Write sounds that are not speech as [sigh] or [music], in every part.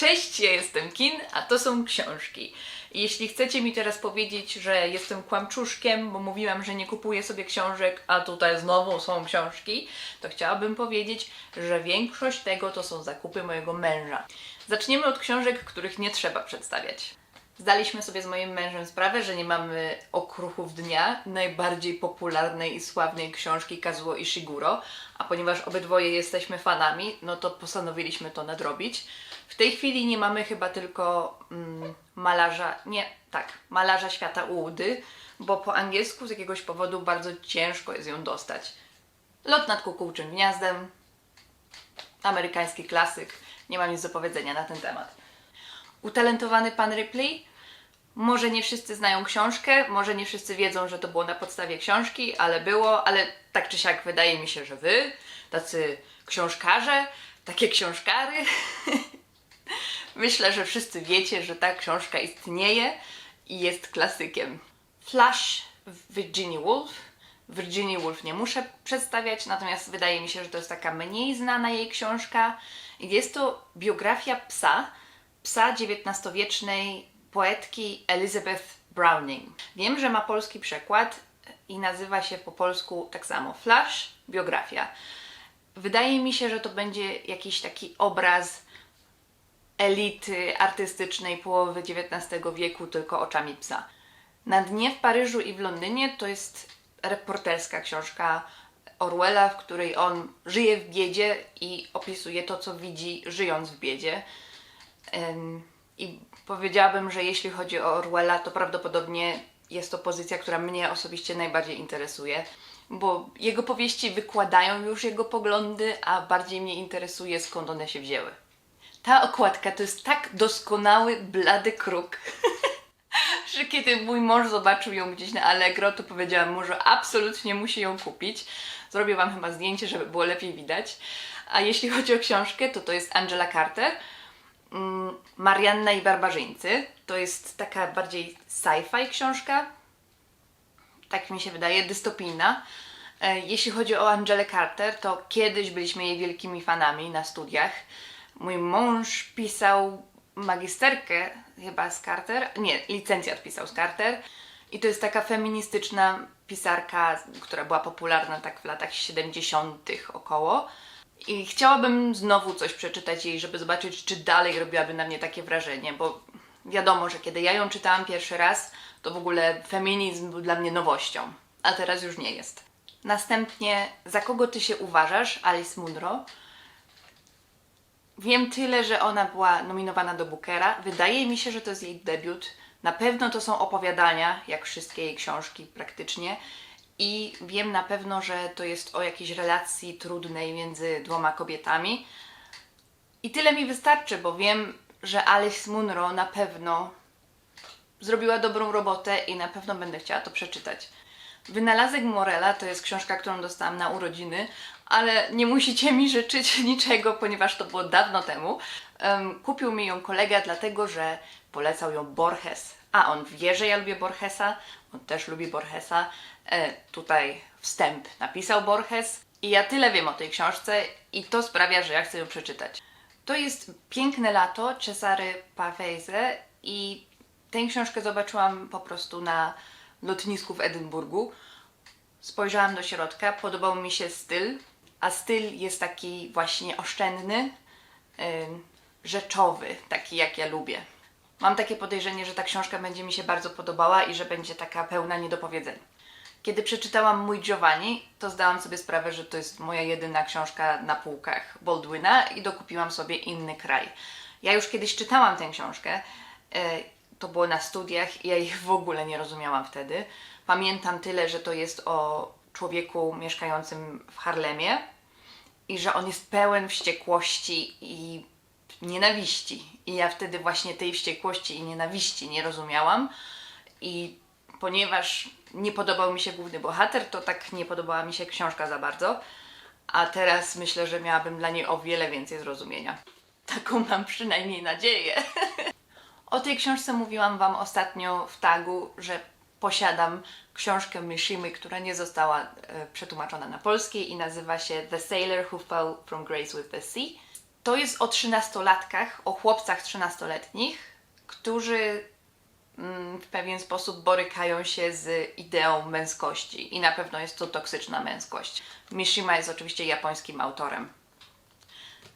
Cześć, ja jestem Kin, a to są książki. Jeśli chcecie mi teraz powiedzieć, że jestem kłamczuszkiem, bo mówiłam, że nie kupuję sobie książek, a tutaj znowu są książki, to chciałabym powiedzieć, że większość tego to są zakupy mojego męża. Zaczniemy od książek, których nie trzeba przedstawiać. Zdaliśmy sobie z moim mężem sprawę, że nie mamy okruchów dnia, najbardziej popularnej i sławnej książki Kazuo Ishiguro, a ponieważ obydwoje jesteśmy fanami, no to postanowiliśmy to nadrobić. W tej chwili nie mamy chyba tylko mm, malarza, nie, tak, malarza świata Udy, bo po angielsku z jakiegoś powodu bardzo ciężko jest ją dostać. Lot nad kukułczym gniazdem, amerykański klasyk, nie mam nic do powiedzenia na ten temat. Utalentowany pan Ripley. Może nie wszyscy znają książkę, może nie wszyscy wiedzą, że to było na podstawie książki, ale było, ale tak czy siak wydaje mi się, że wy, tacy książkarze, takie książkary, [laughs] myślę, że wszyscy wiecie, że ta książka istnieje i jest klasykiem. Flash Virginia Woolf. Virginia Woolf nie muszę przedstawiać, natomiast wydaje mi się, że to jest taka mniej znana jej książka. Jest to biografia psa, psa XIX-wiecznej poetki Elizabeth Browning. Wiem, że ma polski przekład i nazywa się po polsku tak samo Flash, biografia. Wydaje mi się, że to będzie jakiś taki obraz elity artystycznej połowy XIX wieku tylko oczami psa. Na dnie w Paryżu i w Londynie to jest reporterska książka Orwella, w której on żyje w biedzie i opisuje to, co widzi żyjąc w biedzie. Em, I powiedziałabym, że jeśli chodzi o Orwella, to prawdopodobnie jest to pozycja, która mnie osobiście najbardziej interesuje, bo jego powieści wykładają już jego poglądy, a bardziej mnie interesuje skąd one się wzięły. Ta okładka to jest tak doskonały, blady kruk, [laughs] że kiedy mój mąż zobaczył ją gdzieś na Allegro, to powiedziałam mu, że absolutnie musi ją kupić. Zrobię Wam chyba zdjęcie, żeby było lepiej widać. A jeśli chodzi o książkę, to to jest Angela Carter. Mm, Marianna i Barbarzyńcy. To jest taka bardziej sci-fi książka. Tak mi się wydaje, dystopijna. E, Jeśli chodzi o Angelę Carter, to kiedyś byliśmy jej wielkimi fanami na studiach. Mój mąż pisał magisterkę chyba z Carter, nie, licencjat pisał z Carter. I to jest taka feministyczna pisarka, która była popularna tak w latach 70. około. I chciałabym znowu coś przeczytać jej, żeby zobaczyć, czy dalej robiłaby na mnie takie wrażenie, bo wiadomo, że kiedy ja ją czytałam pierwszy raz, to w ogóle feminizm był dla mnie nowością, a teraz już nie jest. Następnie, za kogo ty się uważasz, Alice Munro? Wiem tyle, że ona była nominowana do Bookera. Wydaje mi się, że to jest jej debiut. Na pewno to są opowiadania, jak wszystkie jej książki praktycznie. I wiem na pewno, że to jest o jakiejś relacji trudnej między dwoma kobietami. I tyle mi wystarczy, bo wiem, że Alice Munro na pewno zrobiła dobrą robotę i na pewno będę chciała to przeczytać. Wynalazek Morela to jest książka, którą dostałam na urodziny, ale nie musicie mi życzyć [laughs] niczego, ponieważ to było dawno temu. Em, kupił mi ją kolega, dlatego że polecał ją Borges. A on wie, że ja lubię Borgesa, on też lubi Borgesa. E, tutaj wstęp napisał Borges. I ja tyle wiem o tej książce i to sprawia, że ja chcę ją przeczytać. To jest Piękne lato Cesary Pavese i tę książkę zobaczyłam po prostu na lotnisku w Edynburgu. Spojrzałam do środka, podobał mi się styl, a styl jest taki właśnie oszczędny, ym, rzeczowy, taki jak ja lubię. Mam takie podejrzenie, że ta książka będzie mi się bardzo podobała i że będzie taka pełna niedopowiedzeń. Kiedy przeczytałam Mój Giovanni, to zdałam sobie sprawę, że to jest moja jedyna książka na półkach Baldwina i dokupiłam sobie Inny Kraj. Ja już kiedyś czytałam tę książkę, e, to było na studiach i ja ich w ogóle nie rozumiałam wtedy. Pamiętam tyle, że to jest o człowieku mieszkającym w Harlemie i że on jest pełen wściekłości i nienawiści. I ja wtedy właśnie tej wściekłości i nienawiści nie rozumiałam. I ponieważ nie podobał mi się główny bohater, to tak nie podobała mi się książka za bardzo. A teraz myślę, że miałabym dla niej o wiele więcej zrozumienia. Taką mam przynajmniej nadzieję. [laughs] O tej książce mówiłam Wam ostatnio w tagu, że posiadam książkę Mishimy, która nie została e, przetłumaczona na polski i nazywa się The Sailor Who Fell from Grace with the Sea. To jest o trzynastolatkach, o chłopcach trzynastoletnich, którzy mm, w pewien sposób borykają się z ideą męskości i na pewno jest to toksyczna męskość. Mishima jest oczywiście japońskim autorem.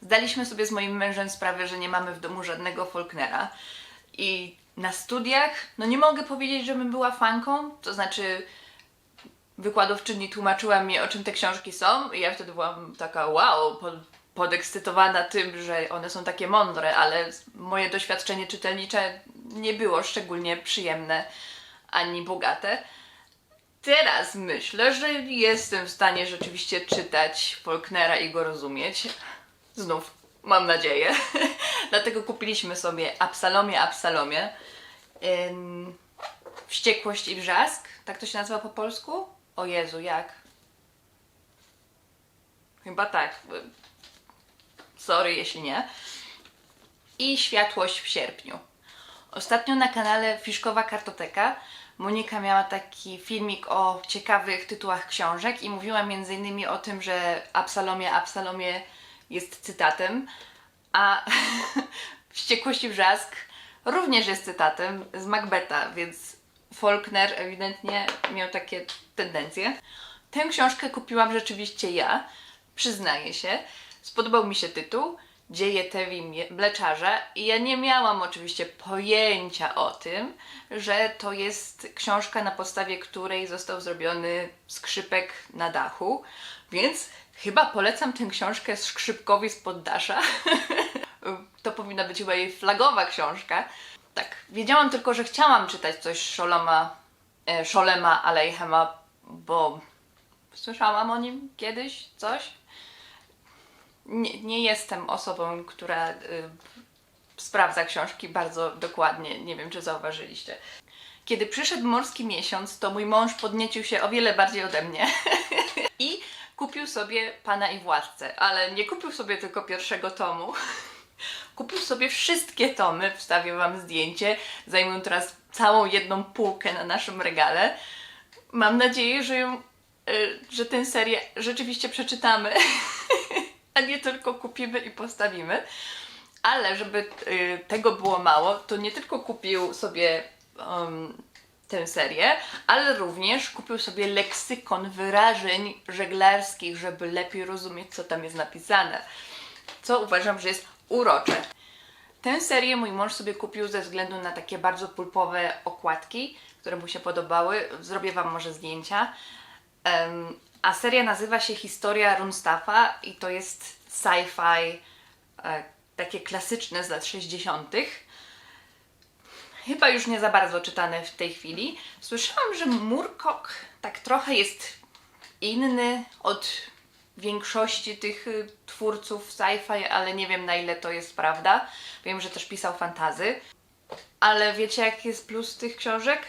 Zdaliśmy sobie z moim mężem sprawę, że nie mamy w domu żadnego Faulknera i na studiach, no nie mogę powiedzieć, żebym była fanką, to znaczy wykładowczyni tłumaczyła mi, o czym te książki są i ja wtedy byłam taka wow, podekscytowana tym, że one są takie mądre, ale moje doświadczenie czytelnicze nie było szczególnie przyjemne ani bogate. Teraz myślę, że jestem w stanie rzeczywiście czytać Faulknera i go rozumieć. Znów, mam nadzieję. [laughs] Dlatego kupiliśmy sobie Absalomie, Absalomie. Ym, Wściekłość i wrzask. Tak to się nazywa po polsku? O Jezu, jak? Chyba tak. Sorry, jeśli nie. I Światłość w sierpniu. Ostatnio na kanale Fiszkowa Kartoteka Monika miała taki filmik o ciekawych tytułach książek i mówiła innymi o tym, że Absalomie, Absalomie jest cytatem, a [laughs] Wściekłość i wrzask również jest cytatem z Macbeta, więc Faulkner ewidentnie miał takie tendencje. Tę książkę kupiłam rzeczywiście ja, przyznaję się. Spodobał mi się tytuł Dzieje Tewi Mie- Mleczarza i ja nie miałam oczywiście pojęcia o tym, że to jest książka, na podstawie której został zrobiony skrzypek na dachu, więc chyba polecam tę książkę skrzypkowi z poddasza. [laughs] to powinna być chyba jej flagowa książka. Tak, wiedziałam tylko, że chciałam czytać coś Szoloma, e, Szolema Alejhema, bo słyszałam o nim kiedyś coś. Nie, nie jestem osobą, która y, sprawdza książki bardzo dokładnie. Nie wiem, czy zauważyliście. Kiedy przyszedł morski miesiąc, to mój mąż podniecił się o wiele bardziej ode mnie [laughs] i kupił sobie Pana i Władcę, ale nie kupił sobie tylko pierwszego tomu. [laughs] Kupił sobie wszystkie tomy, wstawię Wam zdjęcie, zajmują teraz całą jedną półkę na naszym regale. Mam nadzieję, że, ją, y, że tę serię rzeczywiście przeczytamy, [laughs] a nie tylko kupimy i postawimy. Ale żeby y, tego było mało, to nie tylko kupił sobie um, tę serię, ale również kupił sobie leksykon wyrażeń żeglarskich, żeby lepiej rozumieć, co tam jest napisane. Co uważam, że jest urocze. Tę serię mój mąż sobie kupił ze względu na takie bardzo pulpowe okładki, które mu się podobały. Zrobię Wam może zdjęcia. Em, a seria nazywa się Historia Runstaffa i to jest sci-fi e, takie klasyczne z lat 60. Chyba już nie za bardzo czytane w tej chwili. Słyszałam, że Murkoch tak trochę jest inny od większości tych y, twórców sci-fi, ale nie wiem na ile to jest prawda. Wiem, że też pisał fantazy. Ale wiecie, jaki jest plus tych książek?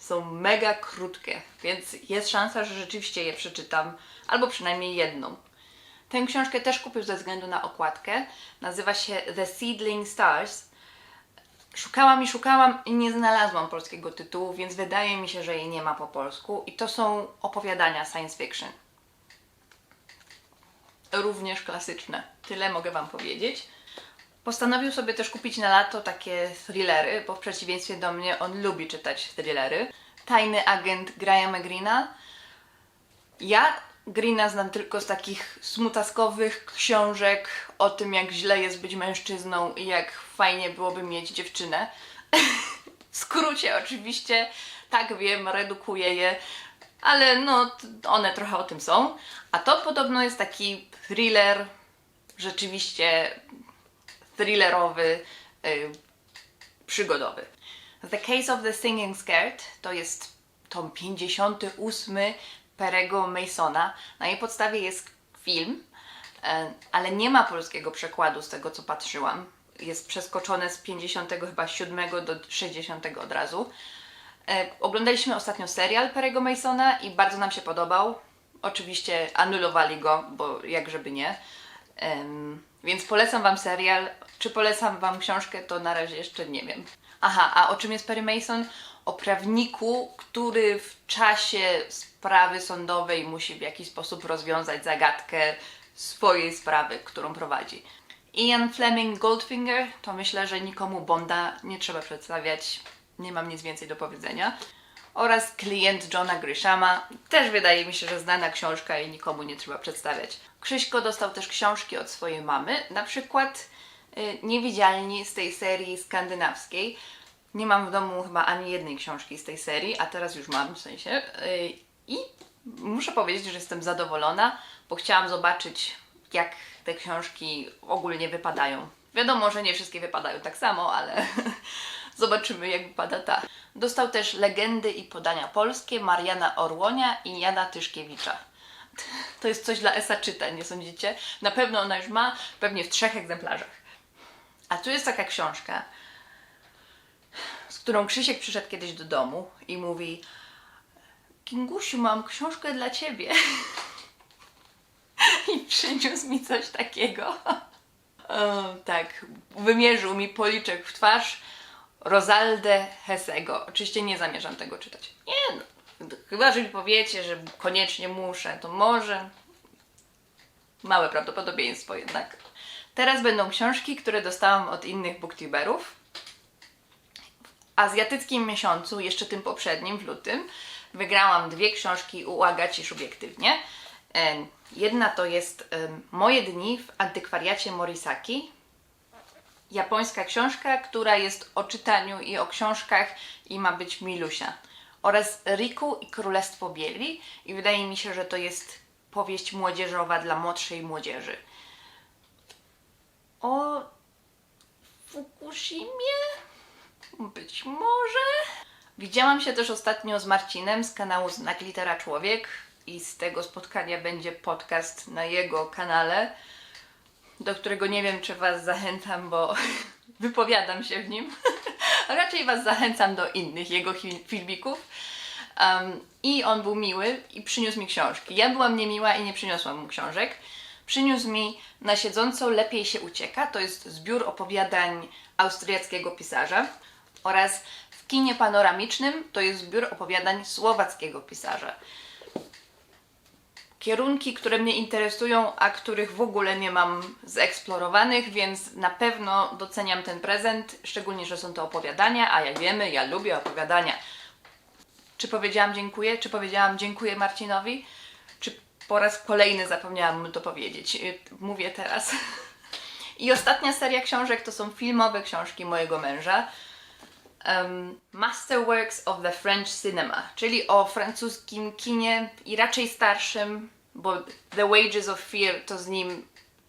Są mega krótkie, więc jest szansa, że rzeczywiście je przeczytam, albo przynajmniej jedną. Tę książkę też kupił ze względu na okładkę. Nazywa się The Seedling Stars. Szukałam i szukałam i nie znalazłam polskiego tytułu, więc wydaje mi się, że jej nie ma po polsku. I to są opowiadania science fiction. Również klasyczne. Tyle mogę Wam powiedzieć. Postanowił sobie też kupić na lato takie thrillery, bo w przeciwieństwie do mnie on lubi czytać thrillery. Tajny agent Grahama Greena. Ja Greena znam tylko z takich smutaskowych książek o tym, jak źle jest być mężczyzną i jak fajnie byłoby mieć dziewczynę. [laughs] w skrócie oczywiście, tak wiem, redukuję je, ale no one trochę o tym są. A to podobno jest taki thriller, rzeczywiście thrillerowy, y, przygodowy. The Case of the Singing Skirt to jest tom 58 Perego Masona. Na jej podstawie jest film, e, ale nie ma polskiego przekładu z tego co patrzyłam. Jest przeskoczone z 50 chyba 7 do 60 od razu. E, Oglądaliśmy ostatnio serial Perego Masona i bardzo nam się podobał. Oczywiście anulowali go, bo jak żeby nie. Więc polecam Wam serial. Czy polecam Wam książkę, to na razie jeszcze nie wiem. Aha, a o czym jest Perry Mason? O prawniku, który w czasie sprawy sądowej musi w jakiś sposób rozwiązać zagadkę swojej sprawy, którą prowadzi. Ian Fleming Goldfinger, to myślę, że nikomu Bonda nie trzeba przedstawiać, nie mam nic więcej do powiedzenia. Oraz klient Johna Grishama, też wydaje mi się, że znana książka i nikomu nie trzeba przedstawiać. Krzyśko dostał też książki od swojej mamy, na przykład y, Niewidzialni z tej serii skandynawskiej. Nie mam w domu chyba ani jednej książki z tej serii, a teraz już mam w sensie. Y, I muszę powiedzieć, że jestem zadowolona, bo chciałam zobaczyć, jak te książki ogólnie wypadają. Wiadomo, że nie wszystkie wypadają tak samo, ale [laughs] zobaczymy, jak wypada ta. Dostał też legendy i podania polskie Mariana Orłonia i Jana Tyszkiewicza. To jest coś dla Esa czytań, nie sądzicie? Na pewno ona już ma, pewnie w trzech egzemplarzach. A tu jest taka książka, z którą Krzysiek przyszedł kiedyś do domu i mówi Kingusiu, mam książkę dla ciebie. I przyniósł mi coś takiego. [laughs] O, tak, wymierzył mi policzek w twarz Rosalde Hesego. Oczywiście nie zamierzam tego czytać. Nie, no, chyba że mi powiecie, że koniecznie muszę, to może. Małe prawdopodobieństwo jednak. Teraz będą książki, które dostałam od innych booktuberów. W azjatyckim miesiącu, jeszcze tym poprzednim, w lutym, wygrałam dwie książki u Agaci Subiektywnie. Em, Jedna to jest Moje dni w antykwariacie Morisaki. Japońska książka, która jest o czytaniu i o książkach i ma być Milusia. Oraz Riku i Królestwo Bieli. I wydaje mi się, że to jest powieść młodzieżowa dla młodszej młodzieży. O Fukushimie? Być może. Widziałam się też ostatnio z Marcinem z kanału Znak Litera Człowiek i z tego spotkania będzie podcast na jego kanale, do którego nie wiem, czy Was zachęcam, bo [laughs] wypowiadam się w nim. [laughs] Raczej Was zachęcam do innych jego fi- filmików. Um, I on był miły i przyniósł mi książki. Ja byłam niemiła i nie przyniosłam mu książek. Przyniósł mi Na siedząco lepiej się ucieka. To jest zbiór opowiadań austriackiego pisarza. Oraz W kinie panoramicznym to jest zbiór opowiadań słowackiego pisarza. Kierunki, które mnie interesują, a których w ogóle nie mam zeksplorowanych, więc na pewno doceniam ten prezent, szczególnie, że są to opowiadania, a jak wiemy, ja lubię opowiadania. Czy powiedziałam dziękuję? Czy powiedziałam dziękuję Marcinowi? Czy po raz kolejny zapomniałam mu to powiedzieć? Y, Mówię teraz. [laughs] I ostatnia seria książek to są filmowe książki mojego męża. Um, Masterworks of the French Cinema, czyli o francuskim kinie i raczej starszym, bo The Wages of Fear to z nim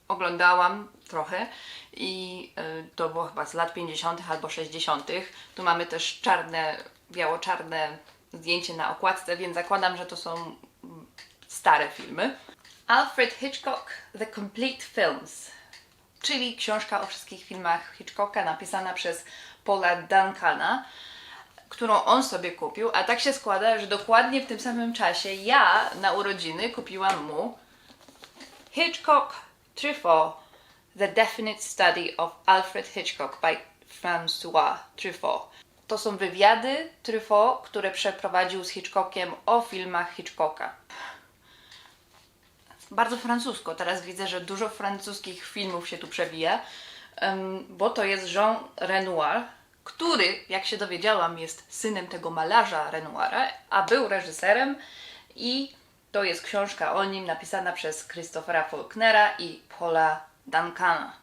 oglądałam trochę i y, to było chyba z lat 50. albo 60. Tu mamy też czarne, biało-czarne zdjęcie na okładce, więc zakładam, że to są stare filmy. Alfred Hitchcock The Complete Films, czyli książka o wszystkich filmach Hitchcocka napisana przez Paula Duncana, którą on sobie kupił, a tak się składa, że dokładnie w tym samym czasie ja na urodziny kupiłam mu Hitchcock Truffaut The Definite Study of Alfred Hitchcock by François Truffaut. To są wywiady Truffaut, które przeprowadził z Hitchcockiem o filmach Hitchcocka. Bardzo francusko. Teraz widzę, że dużo francuskich filmów się tu przewija, bo to jest Jean Renoir, który, jak się dowiedziałam, jest synem tego malarza Renoira, a był reżyserem i to jest książka o nim napisana przez Christophera Faulknera i Paula Duncana.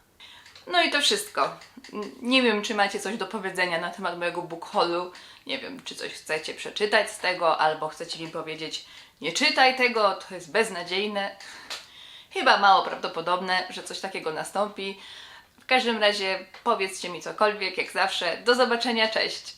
No i to wszystko. Nie wiem, czy macie coś do powiedzenia na temat mojego book haulu. Nie wiem, czy coś chcecie przeczytać z tego, albo chcecie mi powiedzieć, nie czytaj tego, to jest beznadziejne. Chyba mało prawdopodobne, że coś takiego nastąpi. Każdym razie powiedzcie mi cokolwiek, jak zawsze. Do zobaczenia, cześć!